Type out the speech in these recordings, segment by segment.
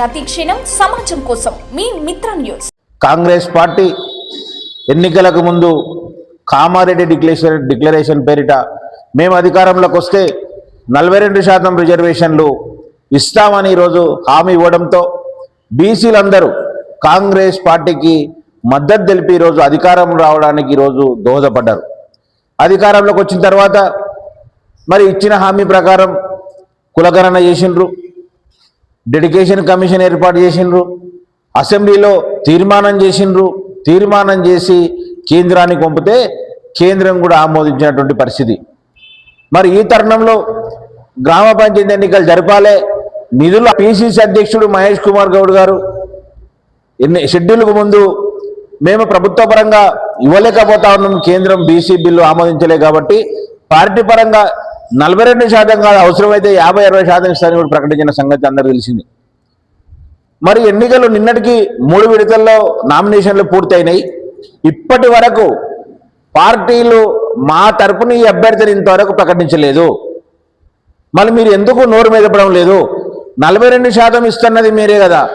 ప్రతిక్షణం సమాజం కోసం మీ మిత్ర న్యూస్. కాంగ్రెస్ పార్టీ ఎన్నికలకు ముందు కామారెడ్డి డిక్లరేషన్ డిక్లరేషన్ పేరిట మేము అధికారంలోకి వస్తే నలభై రెండు శాతం రిజర్వేషన్లు ఇస్తామని ఈరోజు హామీ ఇవ్వడంతో బీసీలందరూ కాంగ్రెస్ పార్టీకి మద్దతు తెలిపి ఈరోజు అధికారం రావడానికి ఈరోజు దోహదపడ్డారు. అధికారంలోకి వచ్చిన తర్వాత మరి ఇచ్చిన హామీ ప్రకారం కులగణన చేసిండ్రు. డెడికేషన్ కమిషన్ ఏర్పాటు చేసిండ్రు. అసెంబ్లీలో తీర్మానం చేసిండ్రు. తీర్మానం చేసి కేంద్రానికి పంపితే కేంద్రం కూడా ఆమోదించినటువంటి పరిస్థితి. మరి ఈ తరుణంలో గ్రామ పంచాయతీ ఎన్నికలు జరపాలే. నిధుల పిసిసి అధ్యక్షుడు మహేష్ కుమార్ గౌడ్ గారు ఎన్ని షెడ్యూల్కు ముందు మేము ప్రభుత్వ పరంగా ఇవ్వలేకపోతా ఉన్నాం. కేంద్రం బీసీ బిల్లు ఆమోదించలే కాబట్టి పార్టీ పరంగా నలభై రెండు శాతం కాదు అవసరమైతే యాభై అరవై శాతం ఇస్తారని కూడా ప్రకటించిన సంగతి అందరూ తెలిసింది. మరి ఎన్నికలు నిన్నటికి మూడు విడతల్లో నామినేషన్లు పూర్తయినాయి. ఇప్పటి వరకు పార్టీలు మా తరపున ఈ అభ్యర్థిని ఇంతవరకు ప్రకటించలేదు. మళ్ళీ మీరు ఎందుకు నోరు మీదపడం లేదు? నలభై రెండు శాతం ఇస్తున్నది మీరే కదా.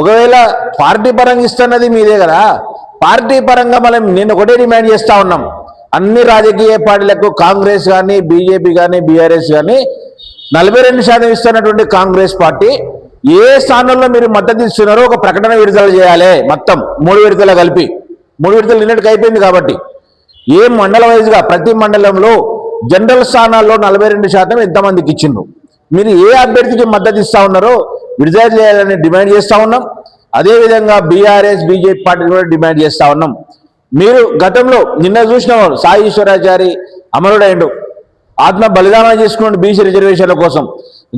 ఒకవేళ పార్టీ పరంగా ఇస్తున్నది మీదే కదా. పార్టీ పరంగా మనం నేను ఒకటే డిమాండ్ చేస్తూ ఉన్నాం. అన్ని రాజకీయ పార్టీలకు కాంగ్రెస్ కానీ బీజేపీ కానీ బీఆర్ఎస్ కానీ నలభై రెండు శాతం ఇస్తున్నటువంటి కాంగ్రెస్ పార్టీ ఏ స్థానంలో మీరు మద్దతు ఇస్తున్నారో ఒక ప్రకటన విడుదల చేయాలి మొత్తం. మూడు విడతల కలిపి. మూడు విడతలు నిన్నటికి అయిపోయింది కాబట్టి. ఏ మండల వైజ్గా ప్రతి మండలంలో జనరల్ స్థానాల్లో నలభై రెండు శాతం ఎంతమందికి ఇచ్చిండ్రు? మీరు ఏ అభ్యర్థికి మద్దతు ఇస్తా ఉన్నారో విడుదల చేయాలని డిమాండ్ చేస్తా ఉన్నాం. అదేవిధంగా బీఆర్ఎస్ బీజేపీ పార్టీ కూడా డిమాండ్ చేస్తా ఉన్నాం. మీరు గతంలో నిన్న చూసిన వాడు సాయి ఈశ్వరాచారి అమరుడైండు. ఆత్మ బలిదానం చేసుకున్న బీసీ రిజర్వేషన్ల కోసం.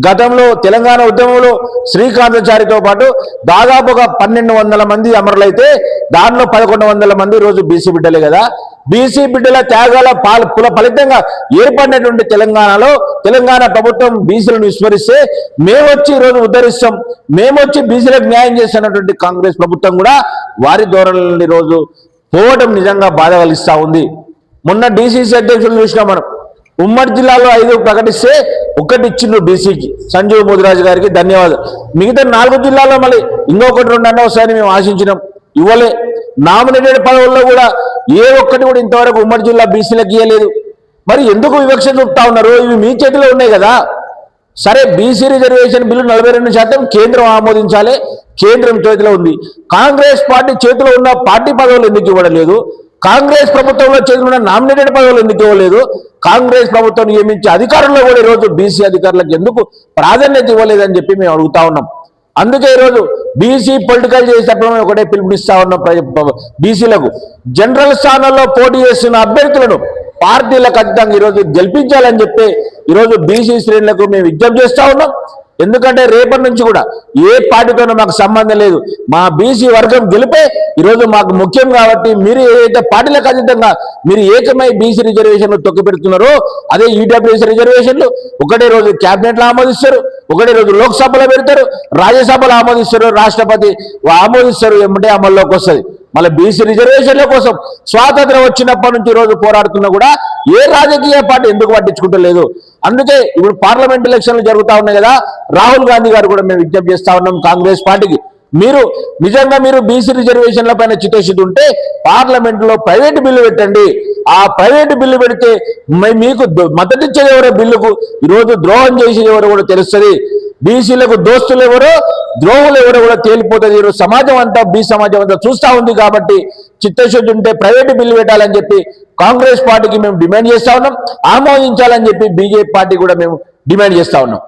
గతంలో తెలంగాణ ఉద్యమంలో శ్రీకాంతాచారితో పాటు దాదాపు ఒక పన్నెండు వందల మంది అమరులైతే దానిలో పదకొండు వందల మంది రోజు బీసీ బిడ్డలే కదా. బీసీ బిడ్డల త్యాగాల పాల పుల ఫలితంగా ఏర్పడినటువంటి తెలంగాణలో తెలంగాణ ప్రభుత్వం బీసీలను విస్మరిస్తే మేమొచ్చి ఈరోజు ఉద్ధరిస్తాం. మేము వచ్చి బీసీలకు న్యాయం చేస్తున్నటువంటి కాంగ్రెస్ ప్రభుత్వం కూడా వారి ధోరణులని రోజు పోవడం నిజంగా బాధ కలిగిస్తూ ఉంది. మొన్న డీసీసీ అధ్యక్షులు చూసినాం మనం. ఉమ్మడి జిల్లాలో ఐదు ప్రకటిస్తే ఒకటి ఇచ్చిండ్రు బీసీకి సంజీవ్ మోదిరాజు గారికి ధన్యవాదాలు. మిగతా నాలుగు జిల్లాల్లో మళ్ళీ ఇంకొకటి రెండు అన్న వస్తాయని మేము ఆశించినాం. ఇవ్వలే. నామినేటెడ్ పదవుల్లో కూడా ఏ ఒక్కటి కూడా ఇంతవరకు ఉమ్మడి జిల్లా బీసీలకు ఇవ్వలేదు మరి ఎందుకు వివక్ష చూపుతా ఉన్నారు? ఇవి మీ చేతిలో ఉన్నాయి కదా. సరే బీసీ రిజర్వేషన్ బిల్లు నలభై రెండు శాతం కేంద్రం ఆమోదించాలి. కేంద్రం చేతిలో ఉంది. కాంగ్రెస్ పార్టీ చేతిలో ఉన్న పార్టీ పదవులు ఎందుకు ఇవ్వడలేదు కాంగ్రెస్ ప్రభుత్వంలో చేతిలో ఉన్న నామినేటెడ్ పదవులు ఎందుకు ఇవ్వలేదు కాంగ్రెస్ ప్రభుత్వం నియమించే అధికారుల్లో కూడా ఈరోజు బీసీ అధికారులకు ఎందుకు ప్రాధాన్యత ఇవ్వలేదని చెప్పి మేము అడుగుతా ఉన్నాం. అందుకే ఈరోజు బీసీ పొలిటికల్ చేసేటప్పుడు మేము ఒకటే పిలుపునిస్తా ఉన్నాం బీసీలకు. జనరల్ స్థానాల్లో పోటీ చేస్తున్న అభ్యర్థులను పార్టీలకు ఖచ్చితంగా ఈరోజు గెలిపించాలని చెప్పి ఈరోజు బీసీ శ్రేణులకు మేము విజ్ఞప్తి చేస్తా ఉన్నాం. ఎందుకంటే రేపటి నుంచి కూడా ఏ పార్టీతోనూ మాకు సంబంధం లేదు. మా బీసీ వర్గం గెలిపే ఈరోజు మాకు ముఖ్యం కాబట్టి మీరు ఏదైతే పార్టీలకు అతీతంగా మీరు ఏకమై బీసీ రిజర్వేషన్లు తొక్కి పెడుతున్నారో అదే ఈడబ్ల్యూఎస్ రిజర్వేషన్లు ఒకటే రోజు క్యాబినెట్లో ఆమోదిస్తారు ఒకటే రోజు లోక్సభలో పెడతారు రాజ్యసభలో ఆమోదిస్తారు రాష్ట్రపతి ఆమోదిస్తారు ఏమంటే అమల్లోకి వస్తుంది. మళ్ళీ బీసీ రిజర్వేషన్ల కోసం స్వాతంత్రం వచ్చినప్పటి నుంచి రోజు పోరాడుతున్నా కూడా ఏ రాజకీయ పార్టీ ఎందుకు పట్టించుకుంటలేదు? అందుకే ఇప్పుడు పార్లమెంట్ ఎలక్షన్లు జరుగుతా ఉన్నాయి కదా రాహుల్ గాంధీ గారు కూడా మేము విజ్ఞప్తి చేస్తా ఉన్నాం కాంగ్రెస్ పార్టీకి. మీరు నిజంగా మీరు బీసీ రిజర్వేషన్ల పైన చిత్తశుద్ధి ఉంటే పార్లమెంట్లో ప్రైవేట్ బిల్లు పెట్టండి. ఆ ప్రైవేట్ బిల్లు పెడితే మీకు మద్దతిచ్చేది ఎవరో? బిల్లుకు. ఈరోజు ద్రోహం చేసేది ఎవరో కూడా తెలుస్తుంది. బీసీలకు దోస్తులు ఎవరో? ద్రోహులు ఎవరో కూడా తేలిపోతుంది. ఈరోజు సమాజం అంతా బీ సమాజం అంతా చూస్తా ఉంది కాబట్టి చిత్తశుద్ధి ఉంటే ప్రైవేట్ బిల్లు పెట్టాలని చెప్పి కాంగ్రెస్ పార్టీకి మేము డిమాండ్ చేస్తా ఉన్నాం ఆమోదించాలని చెప్పి బీజేపీ పార్టీ కూడా మేము డిమాండ్ చేస్తా ఉన్నాం.